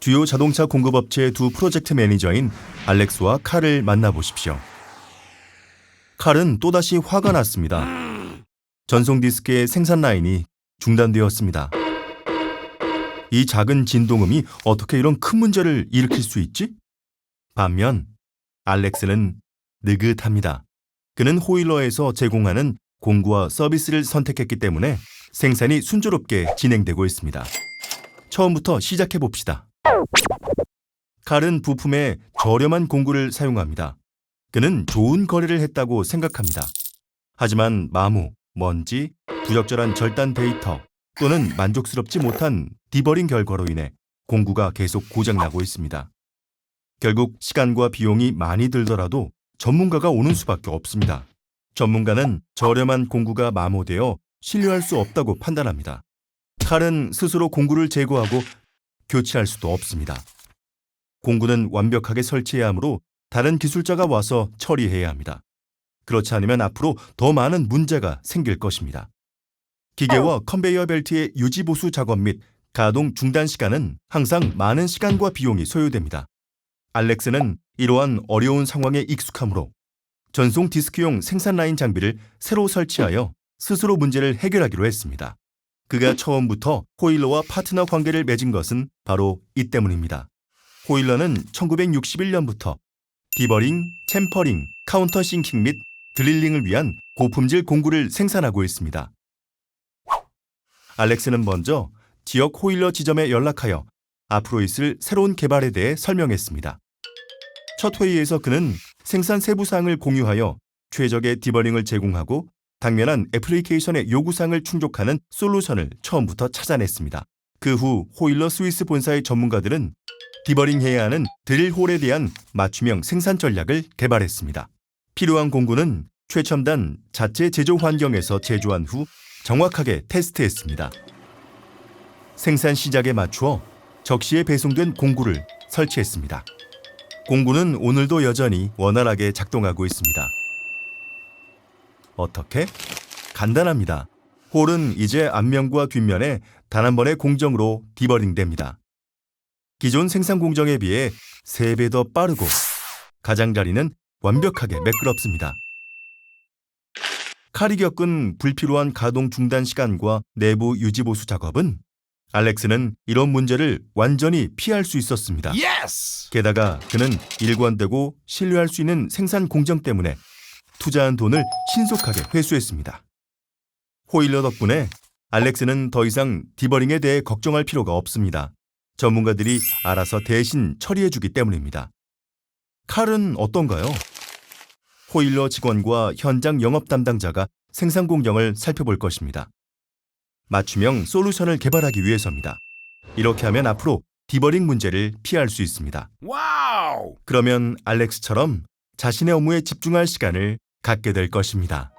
주요 자동차 공급업체의 두 프로젝트 매니저인 알렉스와 칼을 만나보십시오. 칼은 또다시 화가 났습니다. 전송 디스크의 생산 라인이 중단되었습니다. 이 작은 진동음이 어떻게 이런 큰 문제를 일으킬 수 있지? 반면 알렉스는 느긋합니다. 그는 호일러에서 제공하는 공구와 서비스를 선택했기 때문에 생산이 순조롭게 진행되고 있습니다. 처음부터 시작해 봅시다. 칼은 부품에 저렴한 공구를 사용합니다. 그는 좋은 거래를 했다고 생각합니다. 하지만 마모, 먼지, 부적절한 절단 데이터 또는 만족스럽지 못한 디버링 결과로 인해 공구가 계속 고장나고 있습니다. 결국 시간과 비용이 많이 들더라도 전문가가 오는 수밖에 없습니다. 전문가는 저렴한 공구가 마모되어 신뢰할 수 없다고 판단합니다. 칼은 스스로 공구를 제거하고 교체할 수도 없습니다. 공구는 완벽하게 설치해야 하므로 다른 기술자가 와서 처리해야 합니다. 그렇지 않으면 앞으로 더 많은 문제가 생길 것입니다. 기계와 컨베이어 벨트의 유지 보수 작업 및 가동 중단 시간은 항상 많은 시간과 비용이 소요됩니다. 알렉스는 이러한 어려운 상황에 익숙하므로 전송 디스크용 생산 라인 장비를 새로 설치하여 스스로 문제를 해결하기로 했습니다. 그가 처음부터 호일러와 파트너 관계를 맺은 것은 바로 이 때문입니다. 호일러는 1961년부터 디버링, 챔퍼링, 카운터 싱킹 및 드릴링을 위한 고품질 공구를 생산하고 있습니다. 알렉스는 먼저 지역 호일러 지점에 연락하여 앞으로 있을 새로운 개발에 대해 설명했습니다. 첫 회의에서 그는 생산 세부 사항을 공유하여 최적의 디버링을 제공하고 당면한 애플리케이션의 요구사항을 충족하는 솔루션을 처음부터 찾아냈습니다. 그 후 호일러 스위스 본사의 전문가들은 디버링해야 하는 드릴홀에 대한 맞춤형 생산 전략을 개발했습니다. 필요한 공구는 최첨단 자체 제조 환경에서 제조한 후 정확하게 테스트했습니다. 생산 시작에 맞추어 적시에 배송된 공구를 설치했습니다. 공구는 오늘도 여전히 원활하게 작동하고 있습니다. 어떻게? 간단합니다. 홀은 이제 앞면과 뒷면에 단 한 번의 공정으로 디버링됩니다. 기존 생산 공정에 비해 3배 더 빠르고 가장자리는 완벽하게 매끄럽습니다. 칼이 겪은 불필요한 가동 중단 시간과 내부 유지 보수 작업은 알렉스는 이런 문제를 완전히 피할 수 있었습니다. Yes! 게다가 그는 일관되고 신뢰할 수 있는 생산 공정 때문에 투자한 돈을 신속하게 회수했습니다. 호일러 덕분에 알렉스는 더 이상 디버링에 대해 걱정할 필요가 없습니다. 전문가들이 알아서 대신 처리해주기 때문입니다. 칼은 어떤가요? 호일러 직원과 현장 영업 담당자가 생산 공정을 살펴볼 것입니다. 맞춤형 솔루션을 개발하기 위해서입니다. 이렇게 하면 앞으로 디버링 문제를 피할 수 있습니다. Wow! 그러면 알렉스처럼 자신의 업무에 집중할 시간을 갖게 될 것입니다.